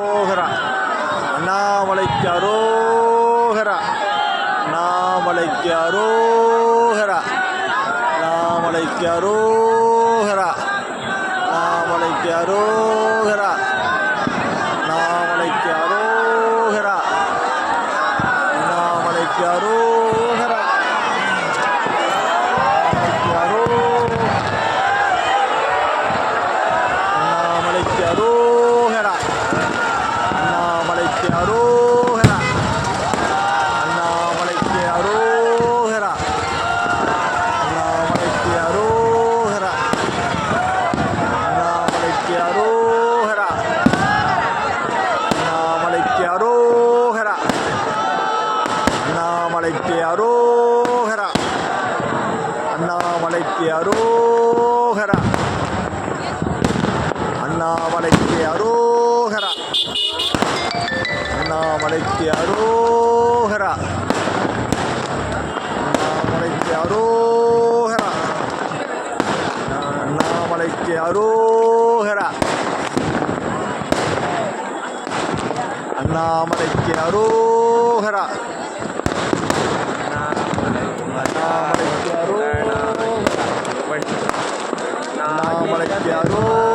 அரோகரா. அண்ணாமலைக்கு அரோகரா. அண்ணாமலைக்கு அரோகரா. அண்ணாமலைக்கு அரோகரா. அண்ணாமலைக்கு அரோகரா. அண்ணாமலைக்கு அரோகரா. அண்ணாமலைக்கு அரோகரா. அண்ணாமலைக்கு அரோகரா. அண்ணாமலைக்கு அரோகரா. அண்ணாமலைக்கு அரோகரா. அண்ணாமலைக்கு அரோகரா. அண்ணாமலைக்கு அரோகரா. ना बड़े प्यारो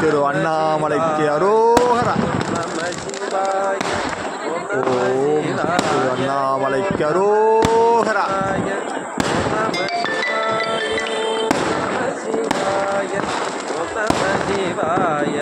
திரு அண்ணாமலைக்கு அரோகரா. ஓம் திரு அண்ணாமலைக்கு அரோகரா. சிவாய.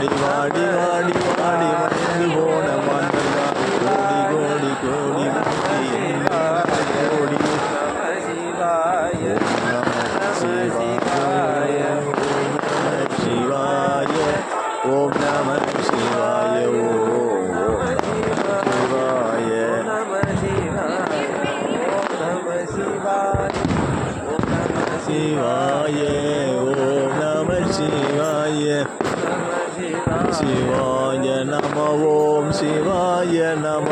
வாடி வாடி வாடி சிவாய நம ஓம் சிவாய நம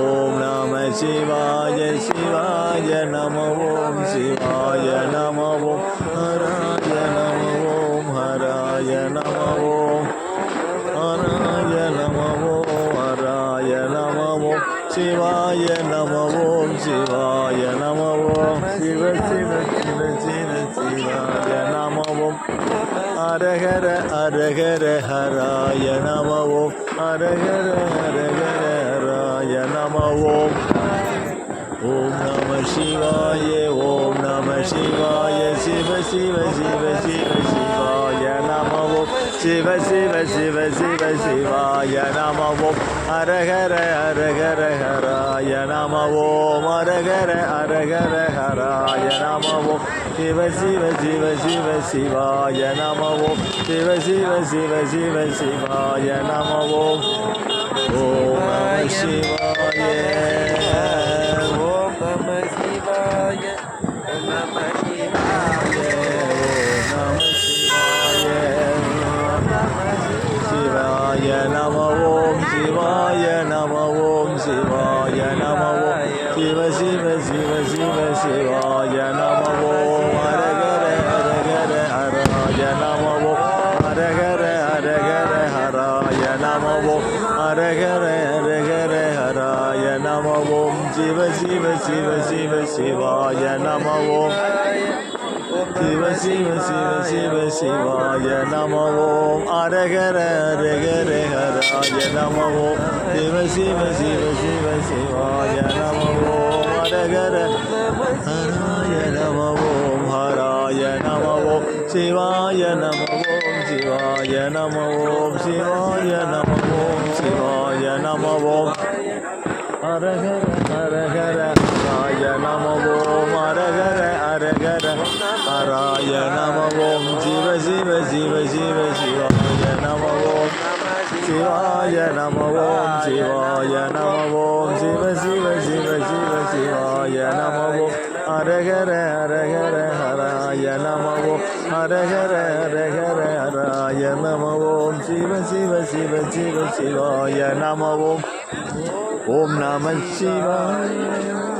ஓம் நம சிவாய சிவாய நம ஓம் சிவாய நம ஓம் ஹராய நம ஓம் ஹராய நம ஓம் ஹராய நம ஓம் ஹராய நம ஓம் சிவாய நம ஓம் சிவாய நம ஓம் சிவ சிவ சிவ சிவ சிவாய நம ஓம் அரகர அரகர ஹராய நம ஓம் அரகர அரகர ஹராய நம ஓம் ஓம் நம சிவாய ஓம் நம சிவாய. சிவ சிவ சிவ சிவ சிவாய நம ஓம் சிவ சிவ சிவ சிவ சிவாய நம ஓம் அரகர அரகர ஹராய நம ஓம் அரகர அரகர ஹராய நம ஓம் சிவ சிவ சிவ சிவ சிவாய நம ஓம் சிவ சிவ சிவ சிவ சிவாய நம ஓம் சிவாய. சிவ சிவ சிவாய நம ஓம் சிவ சிவ சிவ சிவ சிவாய நம ஓம் அரகர அரகர ஹராய நம ஓம் சிவ சிவ சிவ சிவ சிவாய நம ஓம் அரகர ஹராய நம ஓம் ஹராய நம ஓம் சிவாய நம ஓம் சிவாய நம ஓம் சிவாய நம ஓம் சிவாய நம ஓம் அரகர அரகர ஹராய நம ஓம் அரகர அரகர ஹராய நம ஓம் சிவ சிவ சிவ சிவ சிவாய நம ஓம் சிவாய நம ஓம் சிவாய நம ஓம் சிவ சிவ சிவ சிவ சிவாய நம ஓம் அரகர அரகர ஹராய நம ஓம் அரகர அரகர ஹராய நம ஓம் சிவ சிவ சிவ சிவ சிவாய நம ஓம் ஓம் நம சிவாய சிவாய